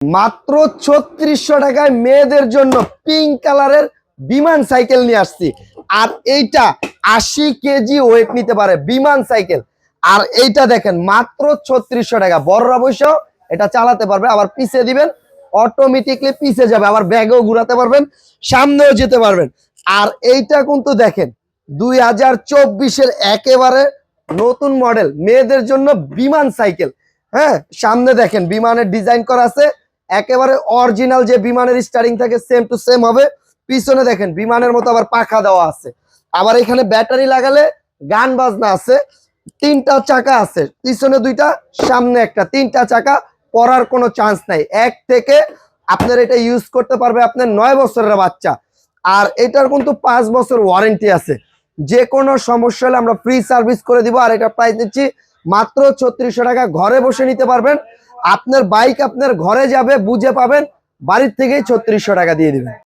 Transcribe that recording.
মাত্র ছত্রিশশো টাকায় মেয়েদের জন্য পিঙ্ক কালারের বিমান সাইকেল নিয়ে আসছি। আর এইটা আশি কেজি ওয়েট নিতে পারে বিমান সাইকেল আর এইটা দেখেন, মাত্র ছত্রিশশো টাকা। বড়রা বসেও এটা চালাতে পারবে, আবার পিছে দিবেন অটোমেটিকলি পিছে যাবে, আবার ব্যাগও ঘুরাতে পারবেন, সামনেও যেতে পারবেন। আর এইটা কিন্তু দেখেন, দুই হাজার চব্বিশের একেবারে নতুন মডেল মেয়েদের জন্য বিমান সাইকেল হ্যাঁ সামনে দেখেন, বিমানের ডিজাইন করা আছে একেবারে অরিজিনাল যে বিমানের স্টারিং থাকে সেম টু সেম হবে। পিছনে দেখেন, বিমানের মতো আবার পাখা দেওয়া আছে। আবার এখানে ব্যাটারি লাগালে গান বাজনা আছে। তিনটা চাকা আছে। পিছনে দুইটা, সামনে একটা। তিনটা চাকা পড়ার কোনো চান্স নাই। এক থেকে আপনার এটা ইউজ করতে পারবে আপনার নয় বছরের বাচ্চা। আর এটার কিন্তু পাঁচ বছর ওয়ারেন্টি আছে। যে কোনো সমস্যা হলে আমরা ফ্রি সার্ভিস করে দিব। আর এটা প্রাইস দিচ্ছি মাত্র ছত্রিশশো টাকা। ঘরে বসে নিতে পারবেন। আপনার বাইক আপনার ঘরে যাবে বুঝে পাবেন। বাড়ির থেকেই ছত্রিশশো টাকা দিয়ে দিবেন।